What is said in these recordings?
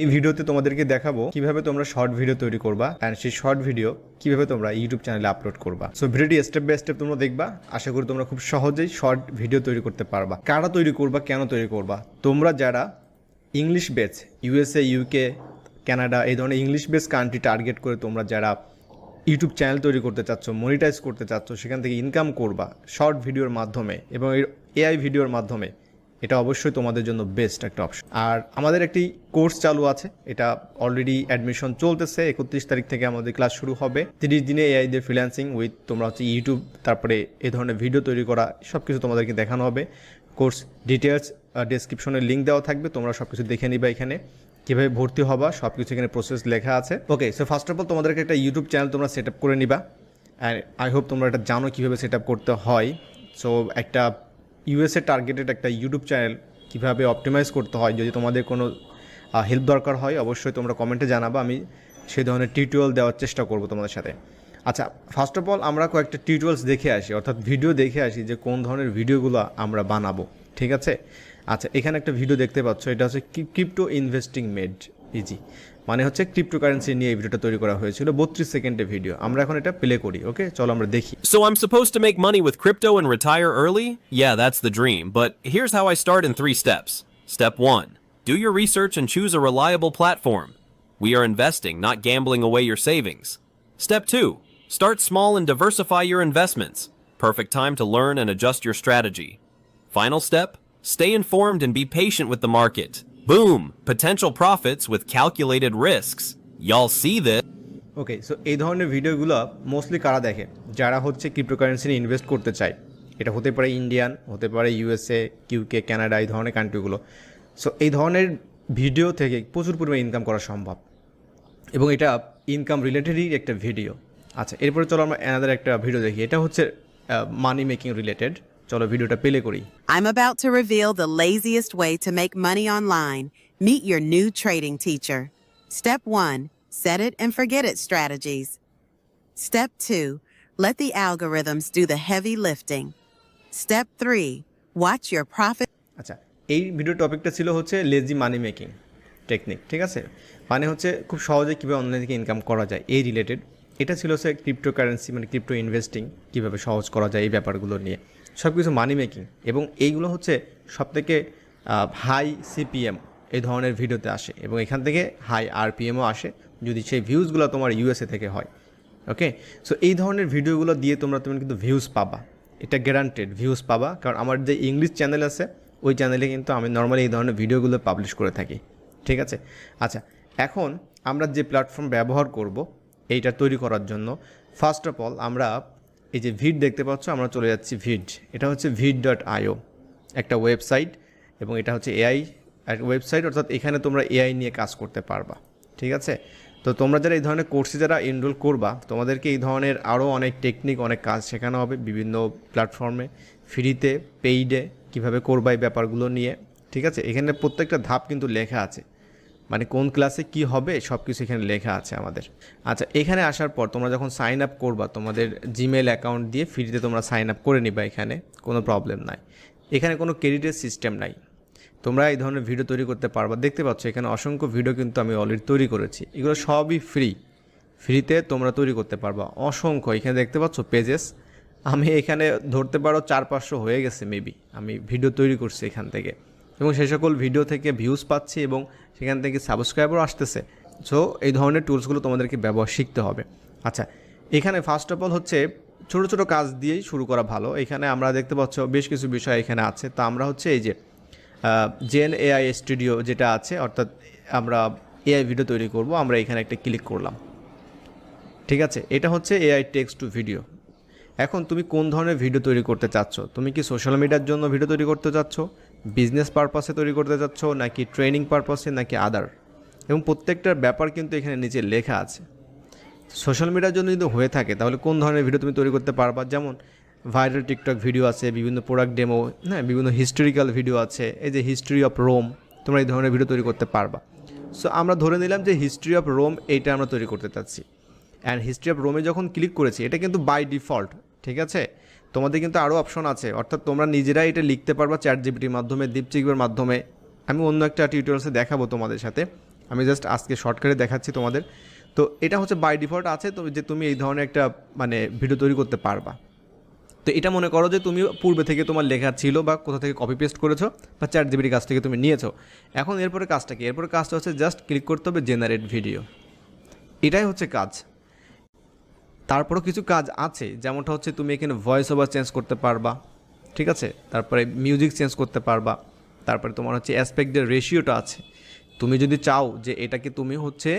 এই ভিডিওতে তোমাদেরকে দেখাবো কীভাবে তোমরা শর্ট ভিডিও তৈরি করবা অ্যান্ড সেই শর্ট ভিডিও কীভাবে তোমরা ইউটিউব চ্যানেলে আপলোড করবা। সো ভিডিওটি স্টেপ বাই স্টেপ তোমরা দেখবা, আশা করি তোমরা খুব সহজেই শর্ট ভিডিও তৈরি করতে পারবা। কারা তৈরি করবা, কেন তৈরি করবা? তোমরা যারা English base USA UK Canada এই ধরনের ইংলিশ বেস কান্ট্রি টার্গেট করে তোমরা যারা ইউটিউব চ্যানেল তৈরি করতে চাচ্ছ মনিটাইজ করতে চাচ্ছ, সেখান থেকে ইনকাম করবা শর্ট ভিডিওর মাধ্যমে এবং এআই ভিডিওর মাধ্যমে। এটা অবশ্যই তোমাদের জন্য বেস্ট একটা অপশন আর আমাদের একটি কোর্স চালু আছে, এটা অলরেডি অ্যাডমিশন চলতেছে, একত্রিশ তারিখ থেকে আমাদের ক্লাস শুরু হবে। তিরিশ দিনে এআই দিয়ে ফ্রিল্যান্সিং উইথ তোমরা হচ্ছে ইউটিউব তারপরে এ ধরনের ভিডিও তৈরি করা সব কিছু তোমাদেরকে দেখানো হবে। কোর্স ডিটেলস ডেসক্রিপশনে লিঙ্ক দেওয়া থাকবে, তোমরা সব কিছু দেখে নিবা এখানে। কীভাবে ভর্তি হবা সব কিছু এখানে প্রসেস লেখা আছে। Okay so first of all তোমাদেরকে একটা ইউটিউব চ্যানেল তোমরা সেট আপ করে নিবা। অ্যান্ড আই হোপ তোমরা এটা জানো কীভাবে সেট আপ করতে হয়। সো একটা ইউএসএ টার্গেটেড একটা ইউটিউব চ্যানেল কীভাবে অপটিমাইজ করতে হয়, যদি তোমাদের কোনো হেল্প দরকার হয়, অবশ্যই তোমরা কমেন্টে জানাবা, আমি সেই ধরনের টিউটোরিয়াল দেওয়ার চেষ্টা করব তোমাদের সাথে। আচ্ছা ফার্স্ট অফ অল আমরা কয়েকটা টিউটোরিয়ালস দেখে আসি, অর্থাৎ ভিডিও দেখে আসি যে কোন ধরনের ভিডিওগুলো আমরা বানাবো, ঠিক আছে? আচ্ছা এখানে একটা ভিডিও দেখতে পাচ্ছ, এটা হচ্ছে ক্রিপ্টো ইনভেস্টিং মেড ইজি মানে হচ্ছে ক্রিপ্টোকারেন্সি নিয়ে এই ভিডিওটা তৈরি করা হয়েছিল বত্রিশ সেকেন্ডের ভিডিও আমরা এখন এটা প্লে করি ওকে চলো আমরা দেখি So I'm supposed to make money with crypto and retire early? Yeah, that's the dream. But here's how I start in three steps. Step one do your research and choose a reliable platform. We are investing, not gambling away your savings. Step two start small and diversify your investments. Perfect time to learn and adjust your strategy. Final step stay informed and be patient with the market. Boom! Potential profits with calculated risks. Y'all see this? Okay so এই ধরনের ভিডিওগুলো mostly কারা দেখে যারা হচ্ছে cryptocurrency নিয়ে invest করতে চায় এটা হতে পারে ইন্ডিয়ান হতে পারে ইউএসএ কিউকে কানাডা এই ধরনের কান্ট্রিগুলো সো এই ধরনের ভিডিও থেকে প্রচুর পরিমাণে ইনকাম করা সম্ভব এবং এটা ইনকাম রিলেটেডই একটা ভিডিও আচ্ছা এরপরে চলো আমরা অ্যানাদার একটা ভিডিও দেখি এটা হচ্ছে মানি মেকিং রিলেটেড চলো ভিডিওটা প্লে করি I'm about to reveal the laziest way to make money online. Meet your new trading teacher. Step one set it and forget it strategies. Step two let the algorithms do the heavy lifting. Step three watch your profit. আচ্ছা এই video টপিকটা ছিল হচ্ছে lazy মানি making technique ঠিক আছে মানে হচ্ছে খুব সহজে কীভাবে অনলাইন থেকে ইনকাম করা যায় এই রিলেটেড এটা ছিল হচ্ছে ক্রিপ্টো কারেন্সি মানে ক্রিপ্টো ইনভেস্টিং কীভাবে সহজ করা যায় এই ব্যাপারগুলো নিয়ে সব কিছু মানি মেকিং এবং এইগুলো হচ্ছে সবথেকে হাই সিপিএম এই ধরনের ভিডিওতে আসে এবং এখান থেকে হাই আরপিএমও আসে যদি সেই ভিউজগুলো তোমার ইউএসএ থেকে হয় ওকে সো এই ধরনের ভিডিওগুলো দিয়ে তোমরা, তুমি কিন্তু ভিউজ পাবা। এটা গ্যারান্টেড ভিউজ পাবা। কারণ আমার যে ইংলিশ চ্যানেল আছে, ওই চ্যানেলে কিন্তু আমি নর্মালি এই ধরনের ভিডিওগুলো পাবলিশ করে থাকি, ঠিক আছে? আচ্ছা এখন আমরা যে প্ল্যাটফর্ম ব্যবহার করব, এইটা তৈরি করার জন্য ফার্স্ট অফ অল আমরা এই যে ভিড দেখতে পাচ্ছ, আমরা চলে যাচ্ছি ভিড। এটা হচ্ছে ভিড ডট আইও একটা ওয়েবসাইট, এবং এটা হচ্ছে এআই ওয়েবসাইট, অর্থাৎ এখানে তোমরা এআই নিয়ে কাজ করতে পারবা। ঠিক আছে? তো তোমরা যারা এই ধরনের কোর্সে যারা এনরোল করবা, তোমাদেরকে এই ধরনের আরও অনেক টেকনিক অনেক কাজ শেখানো হবে বিভিন্ন প্ল্যাটফর্মে ফ্রিতে পেইডে কীভাবে করবা এই ব্যাপারগুলো নিয়ে। ঠিক আছে? এখানে প্রত্যেকটা ধাপ কিন্তু লেখা আছে। মানে কোন ক্লাসে কি হবে সব কিছু এখানে লেখা আছে আমাদের। আচ্ছা এখানে আসার পর তোমরা যখন সাইন আপ করবা, তোমাদের জিমেল অ্যাকাউন্ট দিয়ে ফ্রিতে তোমরা সাইন আপ করে নিবা এখানে, কোনো প্রবলেম নাই। এখানে কোনো ক্রেডিটের সিস্টেম নাই। তোমরা এই ধরনের ভিডিও তৈরি করতে পারবা। দেখতে পাচ্ছ, এখানে অসংখ্য ভিডিও কিন্তু আমি অলরেডি তৈরি করেছি। এগুলো সবই ফ্রি ফ্রিতে তোমরা তৈরি করতে পারবা। অসংখ্য। এখানে দেখতে পাচ্ছ পেজেস আমি এখানে ধরতে পারো চার পাঁচশো হয়ে গেছে মেবি আমি ভিডিও তৈরি করছি এখান থেকে। এবং সেই সকল ভিডিও থেকে ভিউজ পাচ্ছি এবং সেখান থেকে সাবস্ক্রাইবারও আসতেছে। সো এই ধরনের টুলসগুলো তোমাদেরকে ব্যবহার শিখতে হবে। আচ্ছা এখানে ফার্স্ট অফ অল হচ্ছে ছোটো ছোটো কাজ দিয়েই শুরু করা ভালো। এখানে আমরা দেখতে পাচ্ছ বেশ কিছু বিষয় এখানে আছে। তো আমরা হচ্ছে এই যে জেন এআই স্টুডিও যেটা আছে, অর্থাৎ আমরা এআই ভিডিও তৈরি করব, আমরা এখানে একটা ক্লিক করলাম। ঠিক আছে? এটা হচ্ছে এআই টেক্সট টু ভিডিও এখন তুমি কোন ধরনের ভিডিও তৈরি করতে চাচ্ছ? তুমি কি সোশ্যাল মিডিয়ার জন্য ভিডিও তৈরি করতে চাচ্ছ? বিজনেস পারপাসে তৈরি করতে চাচ্ছ নাকি ট্রেনিং পারপাসে নাকি আদার এবং প্রত্যেকটার ব্যাপার কিন্তু এখানে নিচে লেখা আছে। সোশ্যাল মিডিয়ার জন্য যদি হয়ে থাকে, তাহলে কোন ধরনের ভিডিও তুমি তৈরি করতে পারবা? যেমন ভাইরাল টিকটক ভিডিও আছে, বিভিন্ন প্রোডাক্ট ডেমো হ্যাঁ বিভিন্ন হিস্টোরিক্যাল ভিডিও আছে, এই যে হিস্ট্রি অফ রোম তোমরা এই ধরনের ভিডিও তৈরি করতে পারবা। সো আমরা ধরে নিলাম যে হিস্ট্রি অফ রোম এইটা আমরা তৈরি করতে চাচ্ছি। অ্যান্ড হিস্ট্রি অফ রোমে যখন ক্লিক করেছি, এটা কিন্তু বাই ডিফল্ট ঠিক আছে? তোমাদের কিন্তু আরও অপশন আছে। অর্থাৎ তোমরা নিজেরাই এটা লিখতে পারবা চ্যাট জিপিটির মাধ্যমে দীপচিকের মাধ্যমে। আমি অন্য একটা টিউটোরিয়ালসে দেখাবো তোমাদের সাথে। আমি জাস্ট আজকে শর্টকাটে দেখাচ্ছি তোমাদের। তো এটা হচ্ছে বাই ডিফল্ট আছে, তো যে তুমি এই ধরনের একটা মানে ভিডিও তৈরি করতে পারবা। তো এটা মনে করো যে তুমি পূর্বে থেকে তোমার লেখা ছিল বা কোথা থেকে কপি পেস্ট করেছ বা চ্যাট জিবির কাছ থেকে তুমি নিয়েছো। এখন এরপরে কাজটা কি? এরপরে কাজটা হচ্ছে জাস্ট ক্লিক করতে হবে জেনারেট ভিডিও এটাই হচ্ছে কাজ। তারপরও কিছু কাজ আছে, যেমনটা হচ্ছে তুমি এখানে ভয়েস ওভার চেঞ্জ করতে পারবা, ঠিক আছে? তারপরে মিউজিক চেঞ্জ করতে পারবা, তারপরে তোমার হচ্ছে অ্যাসপেক্টের রেশিওটা আছে। তুমি যদি চাও যে এটাকে তুমি হচ্ছে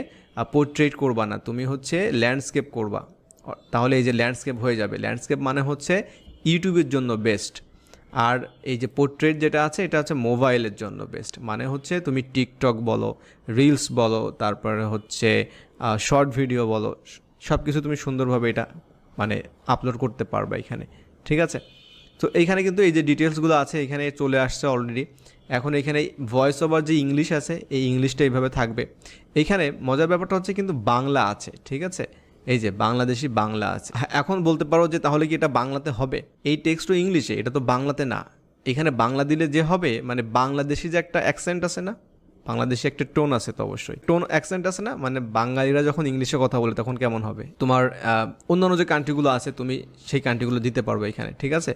পোর্ট্রেট করবা না, তুমি হচ্ছে ল্যান্ডস্কেপ করবা তাহলে এই যে ল্যান্ডস্কেপ হয়ে যাবে। ল্যান্ডস্কেপ মানে হচ্ছে ইউটিউবের জন্য বেস্ট আর এই যে পোর্ট্রেট যেটা আছে, এটা হচ্ছে মোবাইলের জন্য বেস্ট মানে হচ্ছে তুমি টিকটক বলো রিলস বলো, তারপরে হচ্ছে শর্ট ভিডিও বলো সব কিছু তুমি সুন্দরভাবে এটা মানে আপলোড করতে পারবে এখানে, ঠিক আছে? তো এইখানে কিন্তু এই যে ডিটেলসগুলো আছে, এখানে চলে আসছে অলরেডি এখন এখানে ভয়েস ওভার যে ইংলিশ আছে, এই ইংলিশটা এইভাবে থাকবে। এইখানে মজার ব্যাপারটা হচ্ছে কিন্তু বাংলা আছে, ঠিক আছে? এই যে বাংলাদেশি বাংলা আছে। এখন বলতে পারো যে তাহলে কি এটা বাংলাতে হবে? এই টেক্সটও ইংলিশে এটা তো বাংলাতে না। এখানে বাংলা দিলে যে হবে মানে বাংলাদেশি যে একটা অ্যাকসেন্ট আছে না? বাংলাদেশে একটা টোন আছে তো অবশ্যই। টোন অ্যাকসেন্ট আছে না? মানে বাঙালিরা যখন ইংলিশে কথা বলে তখন কেমন হবে? তোমার অন্যান্য যে কান্ট্রিগুলো আছে, তুমি সেই কান্ট্রিগুলো দিতে পারবে এখানে, ঠিক আছে?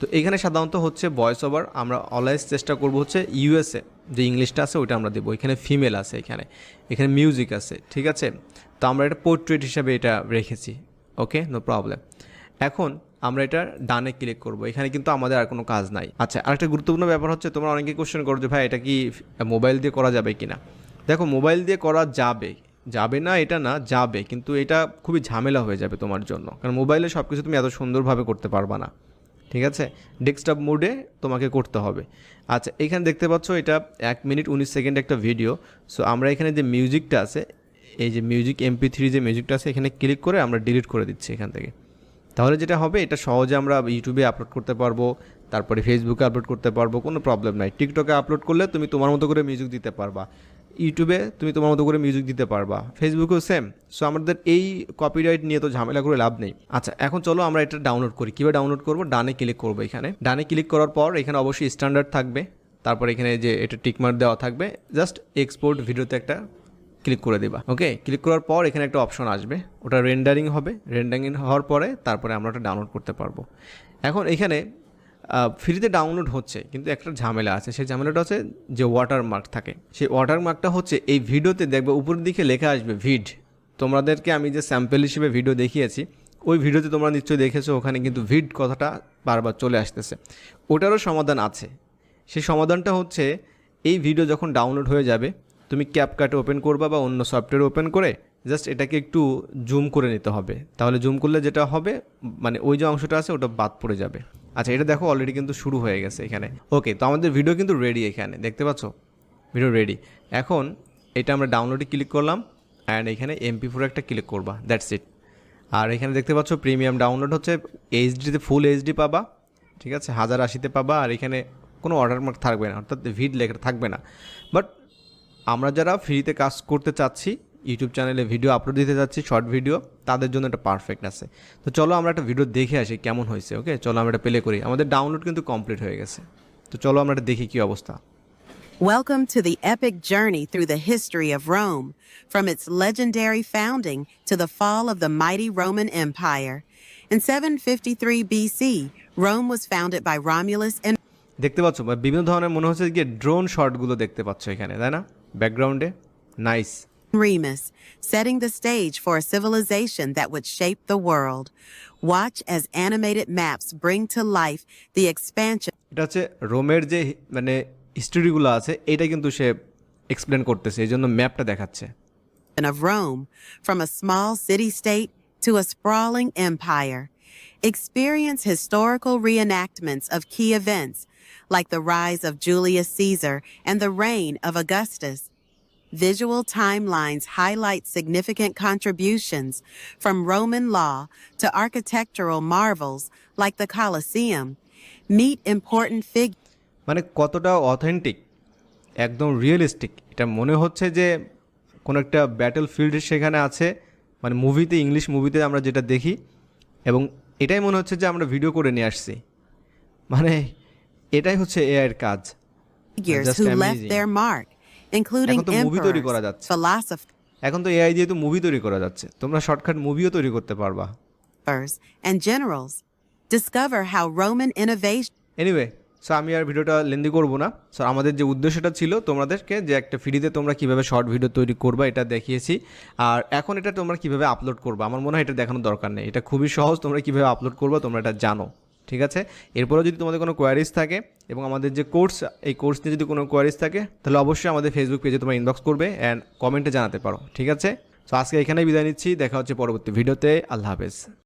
তো এখানে সাধারণত হচ্ছে ভয়েস ওভার আমরা অলওয়েজ চেষ্টা করব হচ্ছে ইউএসএ যে ইংলিশটা আছে ওইটা আমরা দেবো। এখানে ফিমেল আছে এখানে এখানে মিউজিক আছে, ঠিক আছে? তো আমরা এটা পোর্ট্রেট হিসাবে এটা রেখেছি ওকে নো প্রবলেম এখন আমরা এটা ডানে ক্লিক করব। এখানে কিন্তু আমাদের আর কোনো কাজ নাই। আচ্ছা আরেকটা গুরুত্বপূর্ণ ব্যাপার হচ্ছে, তোমরা অনেকে কোশ্চেন করো যে, ভাই, এটা কি মোবাইল দিয়ে করা যাবে কি না দেখো মোবাইল দিয়ে করা যাবে। যাবে না, এটা না, যাবে। কিন্তু এটা খুবই ঝামেলা হয়ে যাবে তোমার জন্য। কারণ মোবাইলে সব কিছু তুমি এত সুন্দরভাবে করতে পারবা না। ঠিক আছে? ডেস্কটপ মোডে তোমাকে করতে হবে। আচ্ছা এখানে দেখতে পাচ্ছ, এটা এক মিনিট উনিশ সেকেন্ড একটা ভিডিও সো আমরা এখানে যে মিউজিকটা আছে, এই যে মিউজিক এমপি থ্রি যে মিউজিকটা আছে, এখানে ক্লিক করে আমরা ডিলিট করে দিচ্ছি এখান থেকে। তাহলে যেটা হবে, এটা সহজে আমরা ইউটিউবে আপলোড করতে পারব, তারপরে ফেসবুকে আপলোড করতে পারব, কোনো প্রবলেম নাই। টিকটকে আপলোড করলে তুমি তোমার মতো করে মিউজিক দিতে পারবা। ইউটিউবে তুমি তোমার মতো করে মিউজিক দিতে পারবা। ফেসবুকেও সেম সো আমাদের এই কপিরাইট নিয়ে তো ঝামেলা করে লাভ নেই। আচ্ছা এখন চলো আমরা এটা ডাউনলোড করি। কীভাবে ডাউনলোড করব? ডানে ক্লিক করব এখানে। ডানে ক্লিক করার পর এখানে অবশ্যই স্ট্যান্ডার্ড থাকবে। তারপর এখানে যে এটা টিকমার্ক দেওয়া থাকবে জাস্ট এক্সপোর্ট ভিডিওতে একটা ক্লিক করে দেবা ওকে ক্লিক করার পর এখানে একটা অপশন আসবে, ওটা রেন্ডারিং হবে রেন্ডারিং হওয়ার পরে তারপরে আমরা ওটা ডাউনলোড করতে পারব। এখন এখানে ফ্রিতে ডাউনলোড হচ্ছে, কিন্তু একটা ঝামেলা আছে, সেই ঝামেলাটা হচ্ছে যে ওয়াটারমার্ক থাকে। সেই ওয়াটারমার্কটা হচ্ছে, এই ভিডিওতে দেখবে উপরের দিকে লেখা আসবে ভিড তোমাদেরকে আমি যে স্যাম্পেল হিসেবে ভিডিও দেখিয়েছি, ওই ভিডিওতে তোমরা নিশ্চয়ই দেখেছ, ওখানে কিন্তু ভিড কথাটা বারবার চলে আসতেছে। ওটারও সমাধান আছে। সেই সমাধানটা হচ্ছে, এই ভিডিও যখন ডাউনলোড হয়ে যাবে তুমি ক্যাপকাট ওপেন করবা বা অন্য সফটওয়্যার ওপেন করে জাস্ট এটাকে একটু জুম করে নিতে হবে। তাহলে জুম করলে যেটা হবে মানে ওই যে অংশটা আছে, ওটা বাদ পড়ে যাবে। আচ্ছা এটা দেখো অলরেডি কিন্তু শুরু হয়ে গেছে এখানে। ওকে তো আমাদের ভিডিও কিন্তু রেডি এখানে, দেখতে পাচ্ছ? ভিডিও রেডি এখন এটা আমরা ডাউনলোডে ক্লিক করলাম অ্যান্ড এখানে এমপি ফোর একটা ক্লিক করবা দ্যাটস ইট আর এখানে দেখতে পাচ্ছ প্রিমিয়াম ডাউনলোড হচ্ছে এইচডিতে ফুল এইচডি পাবা, ঠিক আছে? হাজার আশিতে পাবা, আর এখানে কোনো ওয়াটারমার্ক থাকবে না, অর্থাৎ ভিড লেখা থাকবে না। বাট আমরা যারা ফ্রিতে কাজ করতে চাচ্ছি ইউটিউব চ্যানেলে ভিডিও আপলোড দিতে চাচ্ছি শর্ট ভিডিও তাদের জন্য এটা পারফেক্ট আছে। তো চলো আমরা একটা ভিডিও দেখে আসি কেমন হয়েছে ওকে চলো আমরা এটা প্লে করি। আমাদের ডাউনলোড কিন্তু কমপ্লিট হয়ে গেছে। তো চলো আমরা এটা দেখি কী অবস্থা। Welcome to the epic journey through the history of Rome, from its legendary founding to the fall of the mighty Roman Empire. In 753 BC, Rome was founded by Romulus and দেখতে পাচ্ছ? বিভিন্ন ধরনের মনে হচ্ছে গিয়ে ড্রোন শটগুলো দেখতে পাচ্ছ এখানে তাই না? ব্যাকগ্রাউন্ডে nice Remus, setting the stage for a civilization that would shape the world. Watch as animated maps bring to life the expansion এটা হচ্ছে রোমের যে মানে হিস্টোরিগুলো আছে এটা কিন্তু সে এক্সপ্লেন করতেছে এই জন্য ম্যাপটা দেখাচ্ছে of Rome, from a small city state to a sprawling empire. Experience historical reenactments of key events, like the rise of Julius Caesar and the reign of Augustus. Visual timelines highlight significant contributions from Roman law to architectural marvels like the Colosseum. Meet important figures. মানে কতটা authentic একদম realistic এটা মনে হচ্ছে যে কোনো একটা battle field সেখানে আছে মানে মুভিতে ইংলিশ মুভিতে আমরা যেটা দেখি এবং এটাই মনে হচ্ছে যে আমরা ভিডিও করে নিয়ে আসছি মানে এটাই হচ্ছে এআইয়ের কাজ Just who left amazing. their mark. including এখন তো movie তৈরি করা emperors, যাচ্ছে। philosophers, এখন তো এআই দিয়ে তো মুভি তৈরি করা যাচ্ছে তোমরা শর্টকাট মুভিও তৈরি করতে পারবা and generals. Discover how Roman innovation anyway so আমি আর ভিডিওটা লেন্দি করব না সো আমাদের যে উদ্দেশ্যটা ছিল তোমাদেরকে যে একটা ফ্রিতে তোমরা কীভাবে শর্ট ভিডিও তৈরি করবা এটা দেখিয়েছি আর এখন এটা তোমরা কীভাবে আপলোড করবা আমার মনে হয় এটা দেখানোর দরকার নেই এটা খুবই সহজ তোমরা কীভাবে আপলোড করবা তোমরা এটা জানো ঠিক আছে? এরপরেও যদি তোমাদের কোনো কোয়ারিজ থাকে এবং আমাদের যে কোর্স এই কোর্স নিয়ে যদি কোনো কোয়ারিজ থাকে, তাহলে অবশ্যই আমাদের ফেসবুক পেজে তোমরা ইনবক্স করবে অ্যান্ড কমেন্টে জানাতে পারো, ঠিক আছে? সো আজকে এখানেই বিদায় নিচ্ছি, দেখা হচ্ছে পরবর্তী ভিডিওতে আল্লাহ হাফেজ।